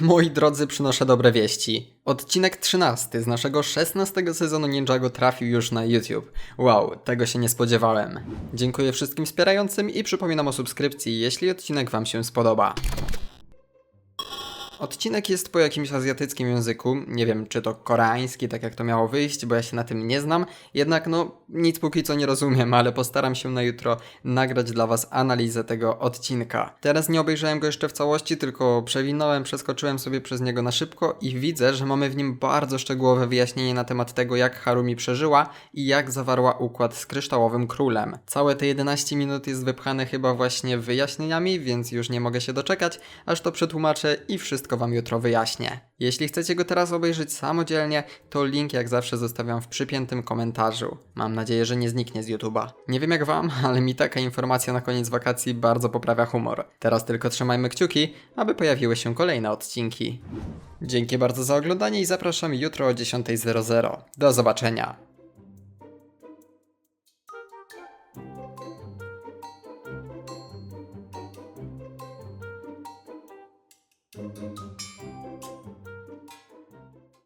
Moi drodzy, przynoszę dobre wieści. Odcinek 13 z naszego 16 sezonu Ninjago trafił już na YouTube. Wow, tego się nie spodziewałem. Dziękuję wszystkim wspierającym i przypominam o subskrypcji, jeśli odcinek Wam się spodoba. Odcinek jest po jakimś azjatyckim języku. Nie wiem, czy to koreański, tak jak to miało wyjść, bo ja się na tym nie znam. Jednak, no, nic póki co nie rozumiem, ale postaram się na jutro nagrać dla Was analizę tego odcinka. Teraz nie obejrzałem go jeszcze w całości, tylko przewinąłem, przeskoczyłem sobie przez niego na szybko i widzę, że mamy w nim bardzo szczegółowe wyjaśnienie na temat tego, jak Harumi przeżyła i jak zawarła układ z Kryształowym Królem. Całe te 11 minut jest wypchane chyba właśnie wyjaśnieniami, więc już nie mogę się doczekać, aż to przetłumaczę i wszystko Wam jutro wyjaśnię. Jeśli chcecie go teraz obejrzeć samodzielnie, to link jak zawsze zostawiam w przypiętym komentarzu. Mam nadzieję, że nie zniknie z YouTube'a. Nie wiem jak Wam, ale mi taka informacja na koniec wakacji bardzo poprawia humor. Teraz tylko trzymajmy kciuki, aby pojawiły się kolejne odcinki. Dzięki bardzo za oglądanie i zapraszam jutro o 10.00. Do zobaczenia. Música